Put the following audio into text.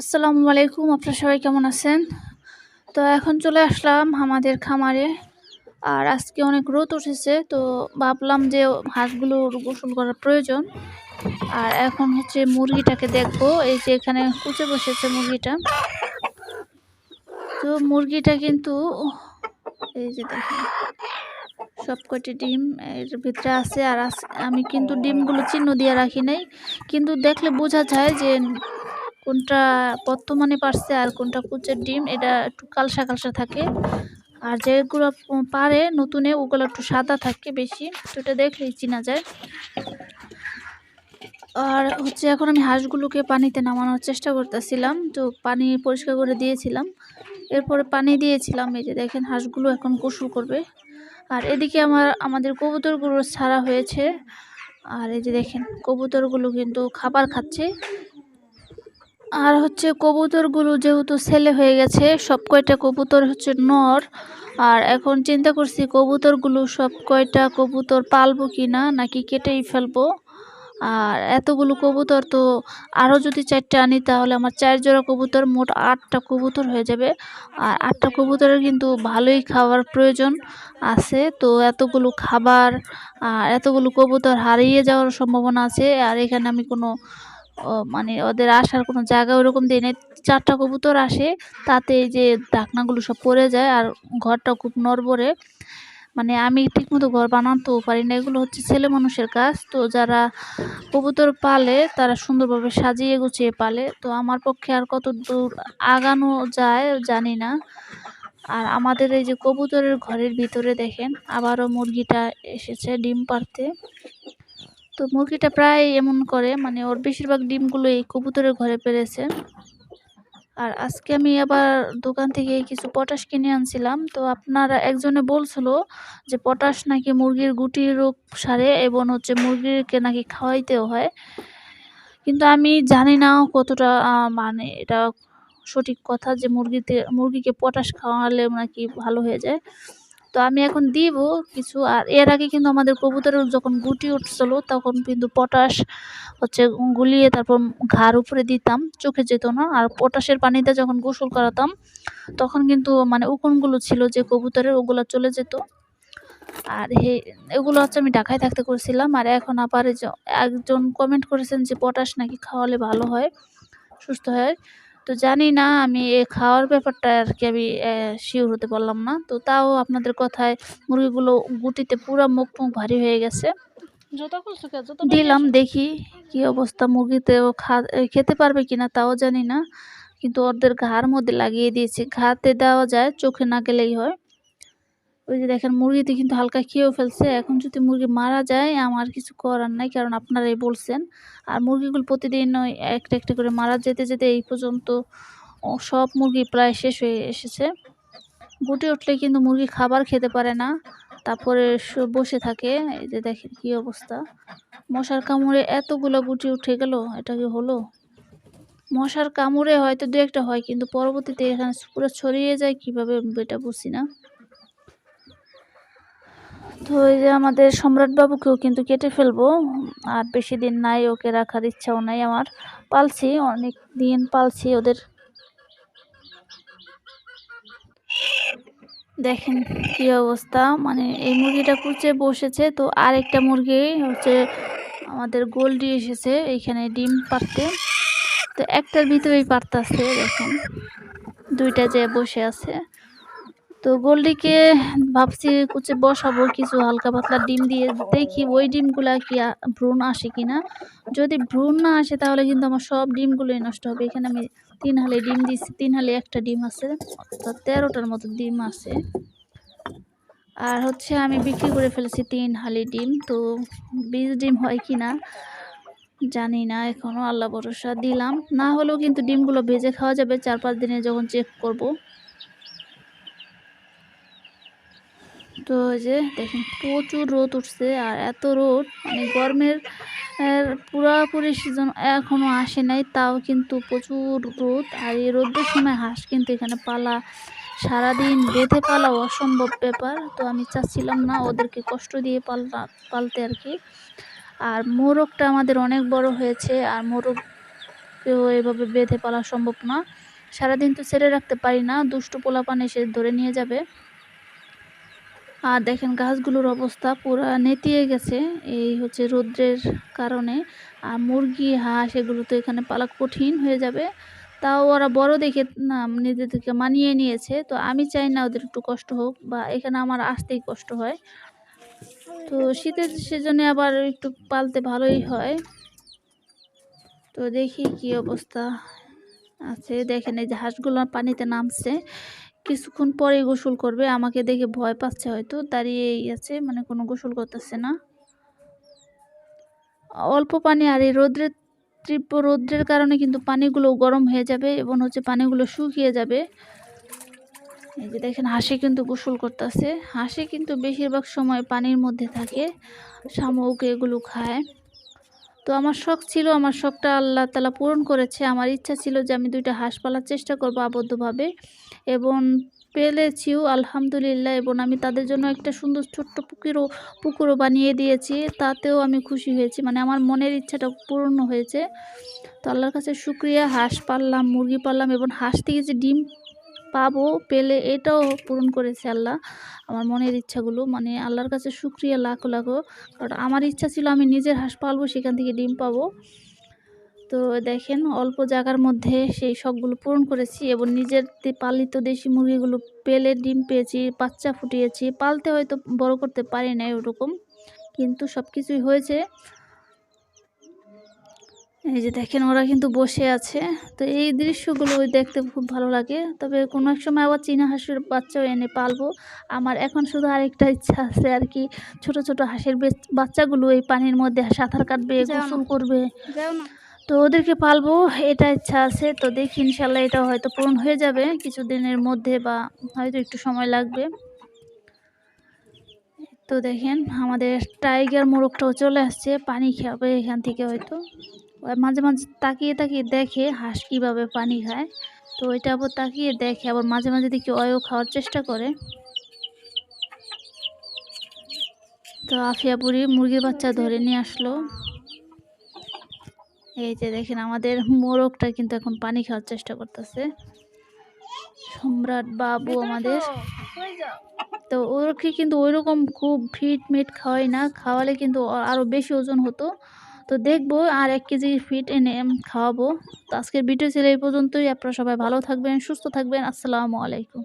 আসসালামু আলাইকুম, আপনারা সবাই কেমন আছেন? তো এখন চলে আসলাম আমাদের খামারে। আর আজকে অনেক রোদ উঠেছে, তো ভাবলাম যে হাঁসগুলোর গোসল করার প্রয়োজন। আর এখন হচ্ছে মুরগিটাকে দেখব, এই যে এখানে কুচে বসেছে মুরগিটা। তো মুরগিটা কিন্তু এই যে দেখেন সব কয়টি ডিম এর ভিতরে আছে। আর আমি কিন্তু ডিমগুলো চিহ্ন দিয়ে রাখি নাই। কিন্তু দেখলে বোঝা যায় যে কোনটা বর্তমানে পারছে আর কোনটা কুচের ডিম, এটা একটু কালসা কালসা থাকে। আর যেগুলো পারে নতুনে, ওগুলো একটু সাদা থাকে বেশি, তো এটা দেখলেই চিনা যায়। আর হচ্ছে এখন আমি হাঁসগুলোকে পানিতে নামানোর চেষ্টা করতেছিলাম, তো পানি পরিষ্কার করে দিয়েছিলাম। এরপরে পানি দিয়েছিলাম, এই যে দেখেন হাঁসগুলো এখন গোসল করবে। আর এদিকে আমার, আমাদের কবুতরগুলো ছাড়া হয়েছে। আর এই যে দেখেন, কবুতরগুলো কিন্তু খাবার খাচ্ছে। আর হচ্ছে কবুতরগুলো যেহেতু ছেলে হয়ে গেছে, সব কয়টা কবুতর হচ্ছে নর। আর এখন চিন্তা করছি কবুতরগুলো সব কয়টা কবুতর পালবো কি না নাকি কেটেই ফেলব। আর এতগুলো কবুতর তো আরও যদি চারটে আনি, তাহলে আমার চার জোড়া কবুতর, মোট আটটা কবুতর হয়ে যাবে। আর আটটা কবুতরের কিন্তু ভালোই খাবার প্রয়োজন আছে। তো এতগুলো খাবার, আর এতগুলো কবুতর হারিয়ে যাওয়ার সম্ভাবনা আছে। আর এখানে আমি কোনো মানে ওদের আসার কোনো জায়গা ওরকম দিই নেই চারটা কবুতর আসে, তাতে যে ঢাকনাগুলো সব পড়ে যায় আর ঘরটা খুব নড়বড়ে। মানে আমি ঠিকমতো ঘর বানাতেও পারি না, এগুলো হচ্ছে ছেলে মানুষের কাজ। তো যারা কবুতর পালে, তারা সুন্দরভাবে সাজিয়ে গুছিয়ে পালে। তো আমার পক্ষে আর কত দূর আগানো যায় জানি না। আর আমাদের এই যে কবুতরের ঘরের ভিতরে দেখেন, আবারও মুরগিটা এসেছে ডিম পারতে তো মুরগিটা প্রায় এমন করে মানে ওর বেশিরভাগ ডিমগুলো এই কবুতরের ঘরে পেরেছে। আর আজকে আমি আবার দোকান থেকে কিছু পটাশ কিনে আনছিলাম। তো আপনারা একজনে বলছিল যে পটাশ নাকি মুরগির গুটি রোগ সারে এবং হচ্ছে মুরগিকে নাকি খাওয়াইতেও হয়। কিন্তু আমি জানি না কতটা মানে এটা সঠিক কথা যে মুরগিতে, মুরগিকে পটাশ খাওয়ালে নাকি ভালো হয়ে যায়। তো আমি এখন দিব কিছু, আর এর আগে কিন্তু আমাদের কবুতরের যখন গুটি উঠছিল তখন কিন্তু পটাশ হচ্ছে গুলিয়ে তারপর ঘাড় উপরে দিতাম, চোখে যেত না। আর পটাশের পানিতে যখন গোসল করাতাম তখন কিন্তু মানে উকুনগুলো ছিল যে কবুতরের, ওগুলো চলে যেত। আর হে, এগুলো হচ্ছে আমি ঢাকায় থাকতে করছিলাম। আর এখন আবার একজন কমেন্ট করেছেন যে পটাশ নাকি খাওয়ালে ভালো হয়, সুস্থ হয়। তো জানি না আমি এ খাওয়ার ব্যাপারটা আর কি আমি শিওর হতে পারলাম না। তো তাও আপনাদের কথায় মুরগিগুলো গুটিতে পুরো মুখ মুখ ভারী হয়ে গেছে। দিলাম দেখি কি অবস্থা। মুরগিতে খা খেতে পারবে কিনা তাও জানি না। কিন্তু ওদের ঘাড় মধ্যে লাগিয়ে দিয়েছি। ঘাতে দেওয়া যায় চোখে না গেলেই হয়। ওই যে দেখেন মুরগিতে কিন্তু হালকা খেয়েও ফেলছে। এখন যদি মুরগি মারা যায়, আমার কিছু করার নাই, কারণ আপনারাই বলছেন। আর মুরগিগুলো প্রতিদিন ওই একটা একটা করে মারা যেতে যেতে এই পর্যন্ত সব মুরগি প্রায় শেষ হয়ে এসেছে। গুটি উঠলে কিন্তু মুরগি খাবার খেতে পারে না, তারপরে বসে থাকে। এই যে দেখেন কি অবস্থা। মশার কামড়ে এতগুলো গুটি উঠে গেল, এটা কি হলো? মশার কামড়ে হয়তো দু একটা হয়, কিন্তু পরবর্তীতে এখানে পুরো ছড়িয়ে যায়, কীভাবে, এটা বুঝি না। তো এই যে আমাদের সম্রাটবাবুকেও কিন্তু কেটে ফেলব। আর বেশি দিন নাই, ওকে রাখার ইচ্ছাও নাই আমার। পালছি, অনেক দিন পালছি ওদের। দেখেন কি অবস্থা মানে এই মুরগিটা কুচে বসেছে, তো আর একটা মুরগি হচ্ছে আমাদের গোল্ডি এসেছে, এইখানে ডিম পারতে তো একটার ভিতরেই পারতাছে দেখেন। দুইটা যে বসে আছে। তো গোল্ডিকে ভাবছি কুচে বসাবো কিছু হালকা পাতলা ডিম দিয়ে। দেখি ওই ডিমগুলা কি ভ্রূণ আসে কিনা। যদি ভ্রূণ না আসে তাহলে কিন্তু আমার সব ডিমগুলোই নষ্ট হবে। এখানে আমি তিন হালে ডিম দিচ্ছি তিন হালে একটা ডিম আছে। অর্থাৎ তেরোটার মতো ডিম আছে। আর হচ্ছে আমি বিক্রি করে ফেলেছি তিন হালি ডিম। তো বীজ ডিম হয় কি না জানি না এখনও আল্লাহ ভরসা দিলাম। না হলেও কিন্তু ডিমগুলো ভেজে খাওয়া যাবে। চার পাঁচ দিনে যখন চেক করব। তো যে দেখেন প্রচুর রোদ উঠছে আর এত রোদ মানে গরমের পুরাপুরি সিজন এখনও আসে নাই, তাও কিন্তু প্রচুর রোদ। আর এই রোদের সময় হাঁস কিন্তু এখানে পালা, সারাদিন বেঁধে পালা অসম্ভব ব্যাপার। তো আমি চাচ্ছিলাম না ওদেরকে কষ্ট দিয়ে পাল্টা পালতে আর কি। আর মোরগটা আমাদের অনেক বড় হয়েছে, আর মোরগকেও এভাবে বেঁধে পালা সম্ভব না। সারাদিন তো ছেড়ে রাখতে পারি না, দুষ্টু পোলাপান এসে ধরে নিয়ে যাবে। আর দেখেন গাছগুলোর অবস্থা পুরো নেতিয়ে গেছে। এই হচ্ছে রৌদ্রের কারণে। আর মুরগি, হাঁস এগুলো তো এখানে পালা কঠিন হয়ে যাবে। তাও ওরা বড় দেখে, না, নিজেদেরকে মানিয়ে নিয়েছে। তো আমি চাই না ওদের একটু কষ্ট হোক বা এখানে আমার আসতেই কষ্ট হয়। তো শীতের সিজনে আবার একটু পালতে ভালোই হয়। তো দেখি কি অবস্থা আছে। দেখেন এই যে হাঁসগুলো পানিতে নামছে। কিছুক্ষণ পরে গোসল করবে, আমাকে দেখে ভয় পাচ্ছে হয়তো দাঁড়িয়েই আছে মানে কোনো গোসল করতেছে না। অল্প পানি আর এই রোদ্রের তীব্র রৌদ্রের কারণে কিন্তু পানিগুলো গরম হয়ে যাবে এবং হচ্ছে পানিগুলো শুকিয়ে যাবে। এই যে দেখেন, হাঁসি কিন্তু গোসল করতেছে। হাঁসি কিন্তু বেশিরভাগ সময় পানির মধ্যে থাকে, শামুক এগুলো খায়। তো আমার শখ ছিল, আমার শখটা আল্লাহ তালা পূরণ করেছে। আমার ইচ্ছা ছিল যে আমি দুইটা হাঁস পালার চেষ্টা করব আবদ্ধভাবে এবং পেলেছিও, আলহামদুলিল্লাহ, এবং আমি তাদের জন্য একটা সুন্দর ছোট্ট পুকুরও পুকুরও বানিয়ে দিয়েছি। তাতেও আমি খুশি হয়েছি মানে আমার মনের ইচ্ছাটা পূর্ণ হয়েছে। তো আল্লাহর কাছে শুক্রিয়া, হাঁস পাললাম, মুরগি পাললাম, এবং হাঁস থেকে যে ডিম পাবো, পেলে এটাও পূরণ করেছে আল্লাহ। আমার মনের ইচ্ছাগুলো মানে আল্লাহর কাছে শুক্রিয়া লাখো লাখো। কারণ আমার ইচ্ছা ছিল আমি নিজের হাঁস পালবো, সেখান থেকে ডিম পাবো। তো দেখেন, অল্প জায়গার মধ্যে সেই শখগুলো পূরণ করেছি এবং নিজের পালিত দেশি মুরগিগুলো পেলে ডিম পেয়েছি, বাচ্চা ফুটিয়েছি। পালতে হয়তো বড় করতে পারি না ওরকম, কিন্তু সব কিছুই হয়েছে। এই যে দেখেন ওরা কিন্তু বসে আছে। তো এই দৃশ্যগুলো ওই দেখতে খুব ভালো লাগে। তবে কোনো এক সময় আবার চীনা হাঁসের বাচ্চাও এনে পালবো। আমার এখন শুধু আরেকটা ইচ্ছা আছে আর কি ছোট ছোট হাঁসের বাচ্চাগুলো এই পানির মধ্যে সাঁতার কাটবে গোসল করবে। তো ওদেরকে পালবো এটা ইচ্ছা আছে। তো দেখি ইনশাল্লাহ এটা হয়তো পূরণ হয়ে যাবে কিছুদিনের মধ্যে বা হয়তো একটু সময় লাগবে। তো দেখেন আমাদের টাইগার মোরগটাও চলে আসছে পানি খাবে এখান থেকে হয়তো। মাঝে মাঝে তাকিয়ে তাকিয়ে দেখে হাঁস কীভাবে পানি খায়। তো ওইটা আবার তাকিয়ে দেখে আবার মাঝে মাঝে দেখি অয়ও খাওয়ার চেষ্টা করে। তো আফিয়া বুড়ি মুরগির বাচ্চা ধরে নিয়ে আসলো। এই যে দেখেন আমাদের মোরগটা কিন্তু এখন পানি খাওয়ার চেষ্টা করতেছে। সম্রাট বাবু আমাদের। তো ওরকে কিন্তু ওইরকম খুব ফিট মিট খাওয়াই না। খাওয়ালে কিন্তু আরও বেশি ওজন হতো। তো দেখব আর এক কেজি ফিট এনে খাওয়াবো। তো আজকের ভিডিও ছিল এই পর্যন্তই। আপনারা সবাই ভালো থাকবেন, সুস্থ থাকবেন। আসসালামু আলাইকুম।